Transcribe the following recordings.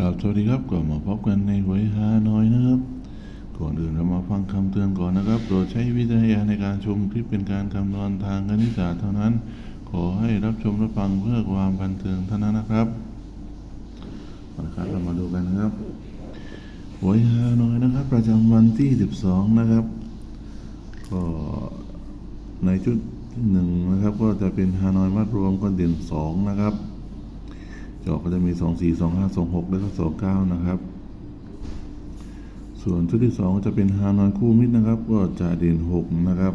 ครับสวัสดีครับก็มาพบกันในหวยฮานอยนะครับ ก่อนอื่นเรามาฟังคำเตือนก่อนนะครับโปรดใช้วิจารณญาณในการชมคลิปเป็นการคำนวณทางคณิตศาสตร์เท่านั้น ขอให้รับชมรับฟังเพื่อความบันเทิงเท่านั้นนะครับเอาละครับเรามาดูกันนะครับหวยฮานอยนะครับ ประจำวันที่ 12 นะครับ ก็ในชุดหนึ่งนะครับ ก็จะเป็นฮานอยมัดรวมก็เด่นสองนะครับ จอก็จะมีสองสี่สองห้าสองหกแล้วก็สองเก้านะครับ ส่วนชุดที่สองจะเป็นฮานอยคู่มิตรนะครับ ก็จะเด่นหกนะครับ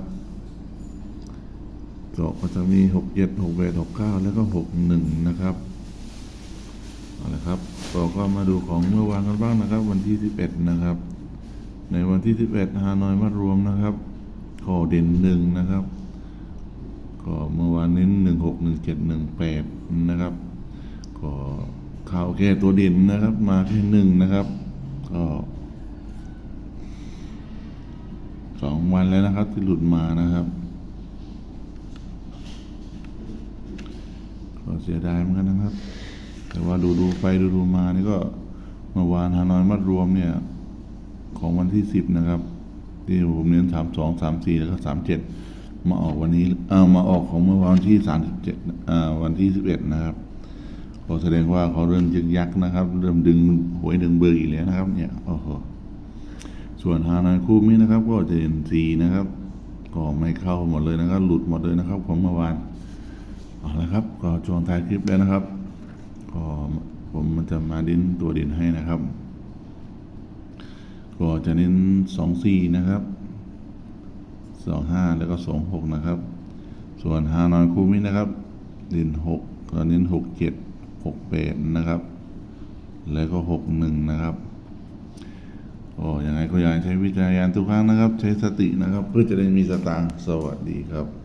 จอก็จะมีหกเจ็ดหกแปดหกเก้าแล้วก็หกหนึ่งนะครับเอาละครับต่อก็มาดูของเมื่อวานกันบ้างนะครับ วันที่สิบเอ็ดนะครับ ในวันที่สิบเอ็ดฮานอยมัดรวมนะครับก็เด่นหนึ่งนะครับ ก็เมื่อวานนี้หนึ่งหกหนึ่งเจ็ดหนึ่งแปดนะครับ ก็ข่าวแค่ตัวเด่นนะครับ มาแค่หนึ่งนะครับ ก็สองวันแล้วนะครับ ที่หลุดมานะครับก็เสียดายเหมือนกันนะครับ แต่ว่าดูดูไปดูดูมานี่ก็เมื่อวานฮานอยมัดรวมเนี่ย ของวันที่สิบนะครับ ที่ผมเน้นสามสองสามสี่แล้วก็สามเจ็ดมาออกวันนี้เอามาออกของเมื่อวานที่สามสิบเจ็ดวันที่สิบเอ็ดนะครับ ก็แสดงว่าเขาเริ่มยึกยักนะครับ เริ่มดึงหวยดึงเบอร์อีกแล้วนะครับ เนี่ยโอ้โหส่วนฮานอยคู่มินะครับ ก็จะเห็นสีนะครับ ก็ไม่เข้าหมดเลยนะครับ หลุดหมดเลยนะครับ ของเมื่อวานเอาละครับ ก็ช่วงท้ายคลิปแล้วนะครับ ก็ผมมันจะมาดิ้นตัวดินให้นะครับ ก็จะเน้นสองสี่นะครับสองห้าแล้วก็สองหกนะครับ ส่วนฮานอยคูมินะครับเด่นหกก็เน้นหกเจ็ด หกแปดนะครับ แล้วก็หกหนึ่งนะครับก็ยังไงก็อยากให้ใช้วิจารณญาณทุกครั้งนะครับ ใช้สตินะครับ เพื่อจะได้มีสตางค์สวัสดีครับ